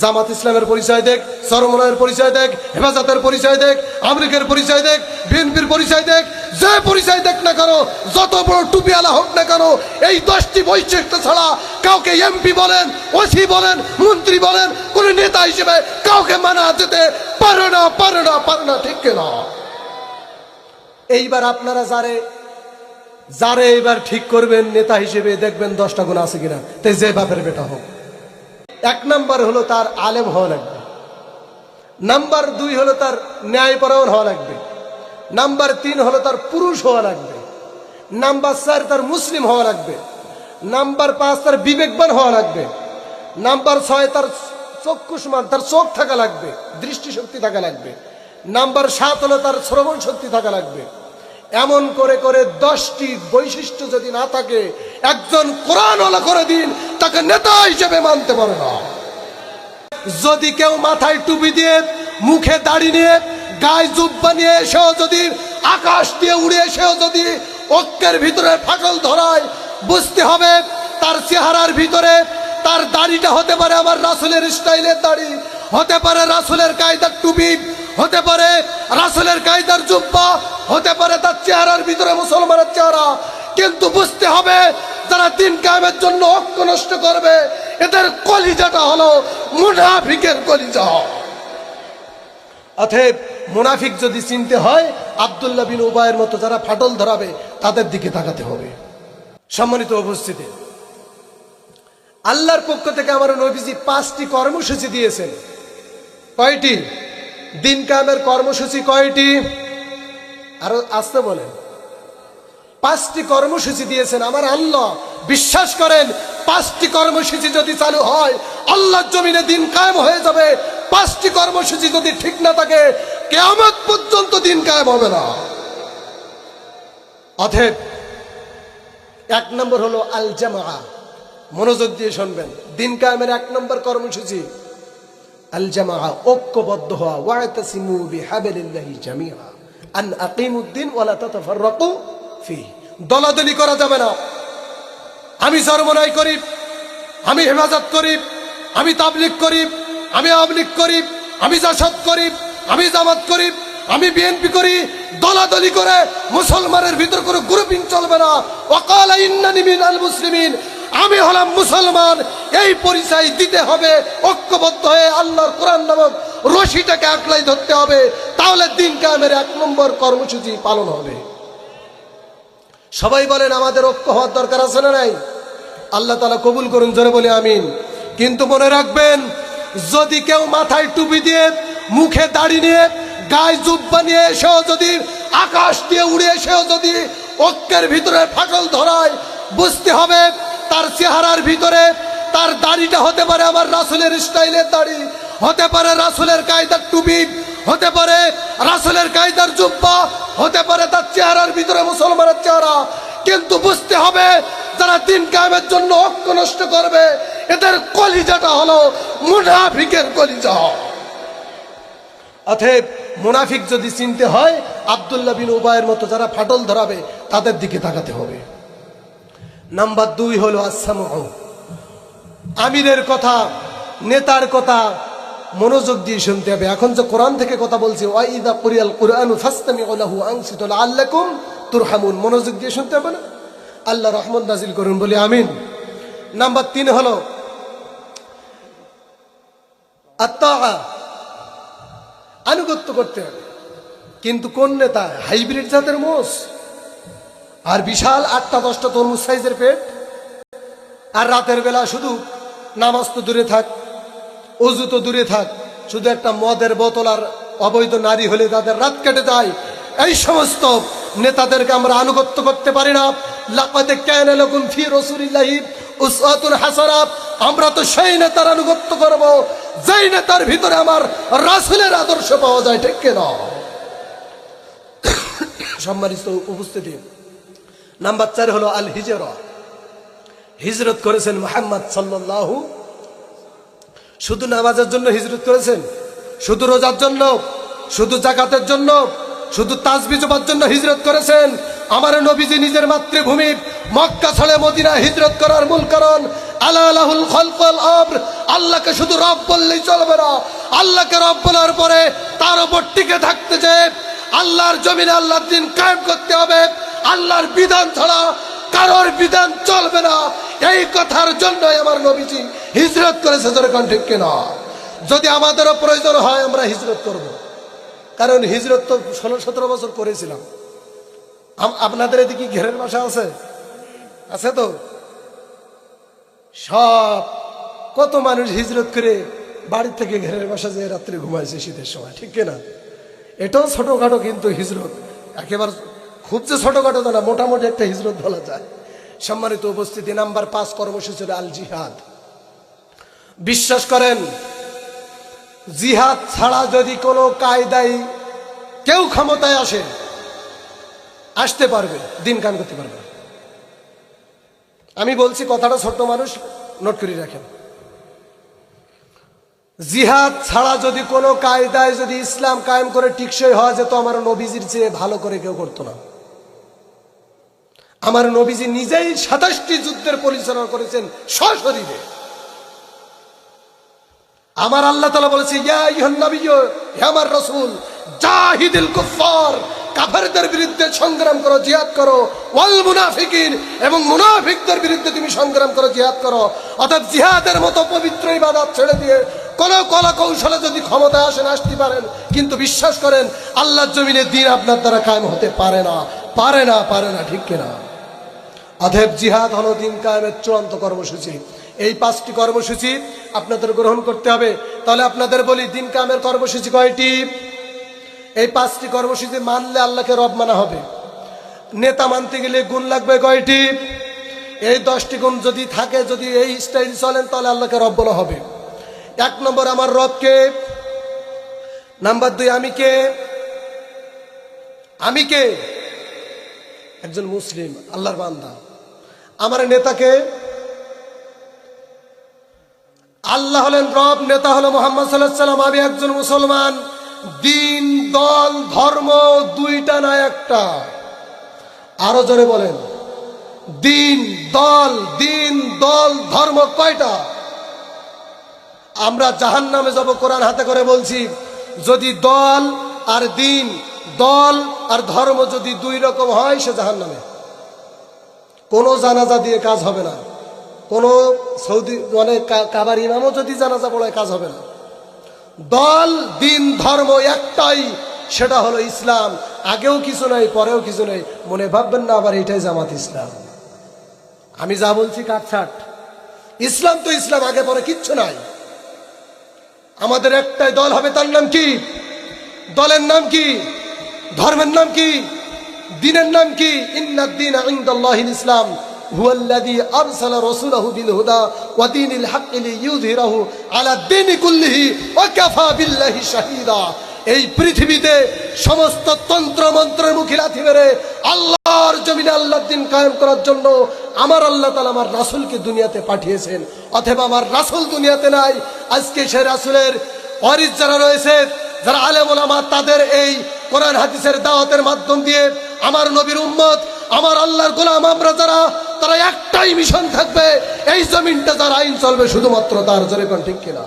জামাত ইসলামের পরিচয় দেখ সরমনের পরিচয় দেখ, হেফাজতের পরিচয় দেখ আমেরিকার পরিচয় দেখ, বিএনপির পরিচয় দেখ, যে পরিচয় দেখ না কেন, যত বড় টুপিওয়ালা হোক না কেন, এই দশটি বৈশিষ্ট্য ছাড়া কাউকে এমপি বলেন ওসি বলেন, মন্ত্রী বলেন, কোন নেতা হিসেবে কাউকে মানা যেতে পারে না পারে না পারে না, ঠিক না এইবার আপনারা যারে যারে এইবার ঠিক করবেন, নেতা হিসেবে দেখবেন দশটা গুণ আছে কিনা। তাই যে বাপের বেটা হোক। এক নাম্বার হলো তার আলেম হওয়া লাগবে। নাম্বার দুই হলো তার ন্যায়পরায়ণ হওয়া লাগবে। নাম্বার তিন হলো তার পুরুষ হওয়া লাগবে। নাম্বার চার তার মুসলিম হওয়া লাগবে। নাম্বার পাঁচ তার বিবেকবান হওয়া লাগবে। নাম্বার ছয় তার চক্ষুষ্মান তার চোখ থাকা লাগবে, দৃষ্টিশক্তি থাকা লাগবে। নাম্বার সাত হলো তার শ্রবণ শক্তি থাকা লাগবে। এমন করে করে দশটি বৈশিষ্ট্য যদি না থাকে, একজন কোরআনওয়ালা করে দিন, তাকে নেতা হিসেবে মানতে পারে না। যদি কেউ মাথায় টুপি দিয়ে, মুখে দাড়ি নিয়ে, গায়ে জুব্বা নিয়ে এসেও যদি, আকাশ দিয়ে উড়ে এসেও যদি ঐক্যের ভিতরে ফাটল ধরায়, বুঝতে হবে তার চেহারার ভিতরে তার দাড়িটা হতে পারে আমার রাসুলের স্টাইলের দাড়ি, হতে পারে রাসুলের কায়দার টুপি, হতে পারে রাসুলের কায়দার জুব্বা হতে পারে তার চেহারার ভিতরে মুসলমানের চেহারা, কিন্তু বুঝতে হবে যারা দিন কায়েমের জন্য ঐক্য নষ্ট করবে, এদের কলিজাটা হলো মুনাফিকের কলিজা। অতএব মুনাফিক যদি চিনতে হয়, আবদুল্লাহ বিন উবায়ের মতো যারা ফাটল ধরাবে, তাদের দিকে তাকাতে হবে। সম্মানিত উপস্থিতি, আল্লাহর পক্ষ থেকে আমার নবীজি পাঁচটি কর্মসূচি দিয়েছেন। কয়টি? দিন কায়েমের কর্মসূচি কয়টি? আরও আসতে বলেন। পাঁচটি কর্মসূচি দিয়েছেন আমার আল্লাহ। বিশ্বাস করেন, পাঁচটি কর্মসূচি যদি চালু হয়, আল্লাহর জমিনে দিন কায়েম হয়ে যাবে। পাঁচটি কর্মসূচি যদি ঠিক না থাকে, কেয়ামত পর্যন্ত দিন কায়েম হবে না। অথেব এক নম্বর হলো আল জামা মনোযোগ দিয়ে শুনবেন। দিন কায়েমের এক নম্বর কর্মসূচি আল জামা ঐক্যবদ্ধ হওয়া। ওয়াতাসিমু বিহাবিলিল্লাহি জামিআ। আন আকিমুদ্দিন ওয়ালা তাতাফাররাকু ফি। দলাদলি করা যাবে না। আমি সর্বনয় করি, আমি হেফাজত করি, আমি তাবলিক করি, আমি আবলিক করি, আমি জাসদ করি, আমি জামাত করি, আমি বিএনপি করি, দলাদলি করে মুসলমানের ভিতর কোনো গ্রুপিং চলবে না। ওকাল ইন্নানি মিনাল মুসলিমিন, আমি হলাম মুসলমান, এই পরিচয় দিতে হবে, ঐক্যবদ্ধ হয়ে আল্লাহর কোরআন নামক রশিটাকে আকলাই ধরতে হবে। তাহলে দিন কামের এক নম্বর কর্মসূচি পালন হবে। সবাই বলেন, আমাদের ঐক্য হওয়ার দরকার আছে না নাই? আল্লাহ তালা কবুল করুন, জোরে বলে, আমিন। কিন্তু মনে রাখবেন, যদি কেউ মাথায় টুপি দিয়ে, মুখে দাড়ি নিয়ে, গায়ে জুব্বা নিয়ে এসেও যদি, আকাশ দিয়ে উড়ে এসেও যদি ঐক্যের ভিতরে ফাটল ধরায়, বুঝতে হবে তার চেহারার ভিতরে তার দাড়িটা হতে পারে আমার রাসুলের স্টাইলের দাড়ি, হতে পারে রাসুলের কায়দার টুপি। হতে পারে রাসুলের কায়দার জুব্বা, হতে পারে তার চেহারার ভিতরে মুসলমানের চেহারা। কিন্তু বুঝতে হবে, যারা দিন কায়েমের জন্য ঐক্য নষ্ট করবে, এদের কলিজাটা হলো মুনাফিকের কলিজা। অতএব মুনাফিক যদি চিনতে হয়, আবদুল্লাহ বিন উবায়ের মতো যারা ফাটল ধরাবে, তাদের দিকে তাকাতে হবে। নাম্বার দুই হলো আসাম আমিরের কথা, নেতার কথা মনোযোগ দিয়ে শুনতে হবে। এখন যে কোরআন থেকে কথা বলছি ওয়াইদা ফাসতামি লাহু আনসিতু লাআল্লাকুম তুরহামুন। মনোযোগ দিয়ে শুনতে হবে না? আল্লাহ রহমত নাজিল করুন, বলে আমিন। নাম্বার তিন হলো আনুগত্য করতে হবে। কিন্তু কোন নেতা? হাইব্রিড জাতের মোষ। আর বিশাল আটটা দশটা তরমুজ সাইজের পেট। আর রাতের বেলা শুধু নামাজ তো দূরে থাক। অজু তো দূরে থাক, শুধু একটা মদের বোতল আর অবৈধ নারী হলে তাদের রাত কেটে যায়। এই সমস্ত নেতাদেরকে আমরা আনুগত্য করতে পারি না। লাকাদে কেন লকুম ফি রসুলিল্লাহি উসওয়াতুন হাসানা। আমরা তো সেই নেতার আনুগত্য করব, যেই নেতার ভিতরে আমার রাসূলের আদর্শ পাওয়া যায়, ঠিক কেন? সম্মানিত উপস্থিতি, নাম্বার চার হলো আল হিজরা হিজরত করেছেন মোহাম্মদ সাল্লাল্লাহু শুধু নামাজের জন্য হিজরত করেছেন? শুধু রোজার জন্য? শুধু জাকাতের জন্য? শুধু তাজবি জবার জন্য হিজরত করেছেন? আমার নবীজি নিজের মাতৃভূমি মক্কা ছড়ে মদিনা হিজরত করার মূল কারণ আলাহুল খলকল আমর। আল্লাহকে শুধু রব বললেই চলবে না। আল্লাহকে রব বলার পরে তার উপর টিকে থাকতে যে আল্লাহর জমিনে আল্লাহর দিন কায়েম করতে হবে। আল্লাহর বিধান ছাড়া কারোর বিধান চলবে না। এই কথার জন্যই আমার নবীজি হিজরত করেছে যেরকম ঠিক কিনা। যদি আমাদেরও প্রয়োজন হয়, আমরা হিজরত করব। কারণ হিজরত তো ষোলো, সতেরো বছর করেছিলাম। আপনাদের এদিকে ঘেরের বাসা আছে? আছে তো? সব কত মানুষ হিজরত করে বাড়ি থেকে ঘেরের বাসা যেয়ে রাত্রে ঘুমাইছে শীতের সময়, ঠিক কিনা? এটাও ছোটখাটো কিন্তু হিজরত। একেবারে খুব যে ছোটখাটো তা না, মোটামুটি একটা হিজরত বলা যায়। সম্মানিত উপস্থিতি, নাম্বার পাঁচ কর্মসূচি আল জিহাদ বিশ্বাস করেন, জিহাদ ছাড়া যদি কোনো কায়দায় কেউ ক্ষমতায় আসে, আসতে পারবে, দিন কান করতে পারবে আমি বলছি, কথাটা ছোট্ট মানুষ, নোট করে রাখেন। জিহাদ ছাড়া যদি কোনো কায়দায় যদি ইসলাম কায়েম করে টিকসই হওয়া যেত আমার নবীজির চেয়ে ভালো করে কেউ করতো না। আমার নবীজি নিজেই সাতাশটি যুদ্ধের পরিচালনা করেছেন সশরীরে। আমার আল্লাহ তালা বলেছে আমার রসুল, জাহিদুল কুফার কাফেরদের বিরুদ্ধে সংগ্রাম করো, জিহাদ করো, ওয়াল এবং মুনাফিকদের বিরুদ্ধে তুমি সংগ্রাম করো, জিহাদ করো। অর্থাৎ জিহাদের মতো পবিত্র ইবাদত ছেড়ে দিয়ে কোন কলা কৌশলে যদি ক্ষমতা আসেন আসতে পারেন, কিন্তু বিশ্বাস করেন, আল্লাহর জমিনে দিন আপনার দ্বারা কায়েম হতে পারে না পারে না পারে না, ঠিক কিনা? অধেব জিহাদ হলো দিন কায়েমের চূড়ান্ত কর্মসূচি। এই পাঁচটি কর্মসূচি আপনাদের গ্রহণ করতে হবে। তাহলে আপনাদের বলি, দিন কায়েমের কর্মসূচি কয়টি? এই পাঁচটি কর্মসূচি মানলে আল্লাহকে রব মানা হবে। নেতা মানতে গেলে গুণ লাগবে কয়টি? এই দশটি গুণ যদি থাকে, যদি এই স্টাইল চলেন, তাহলে আল্লাহকে রব বলা হবে। এক নম্বর, আমার রবকে নাম্বার দুই, আমি কে? আমি কে? একজন মুসলিম, আল্লাহর বান্দা। আমার নেতাকে। আল্লাহ হলেন রব, নেতা হলো মোহাম্মদ সাল্লাম আমি একজন মুসলমান। দিন, দল, ধর্ম, দুইটা না একটা। আরও জোরে বলেন। দিন, দল দিন, দল, ধর্ম কয়টা? আমরা জাহান নামে যাব, কোরআন হাতে করে বলছি। যদি দল আর দিন, দল আর ধর্ম যদি দুই রকম হয়, সে জাহান নামে কোনো জানাজা দিয়ে কাজ হবে না। কোনো সৌদি মানে কাবার ইমামও যদি জানাজা পড়ায় কাজ হবে না। দল, দিন, ধর্ম একটাই, সেটা হলো ইসলাম। আগেও কিছু নেই, পরেও কিছু নেই। মনে ভাববেন না আবার এটাই জামাত ইসলাম। আমি যা বলছি কাটছাট ইসলাম তো ইসলাম, আগে পরে কিচ্ছু নাই। আমাদের একটাই দল হবে, তার নাম কি? দলের নাম কি? ধর্মের নাম কি? দিনের নাম কি ইন্নাদ্দিন ইনদাল্লাহিল ইসলাম هو الذي أرسل رسوله بالهدى ودين الحق ليظهره على الدين كله وكفى بالله شهيدا এই পৃথিবীতে সমস্ত তন্ত্র মন্ত্রের মুখী লাথি মেরে আল্লাহর জমিনে আল্লাহর দিন কায়েম করার জন্য আমার আল্লাহ তালা আমার রাসুলকে দুনিয়াতে পাঠিয়েছেন অথবা আমার রাসুল দুনিয়াতে নাই আজকে সে রাসুলের অরিজ যারা রয়েছে যারা আলেম ওলামা তাদের এই কোরআন হাদিসের দাওয়াতের মাধ্যম দিয়ে আমার নবীর উম্মত, আমার আল্লাহর গোলাম, আমরা যারা, তারা একটাই মিশন থাকবে, এই জমিনটা যার আইন চলবে শুধুমাত্র তার জোরে ঠিক কিনা?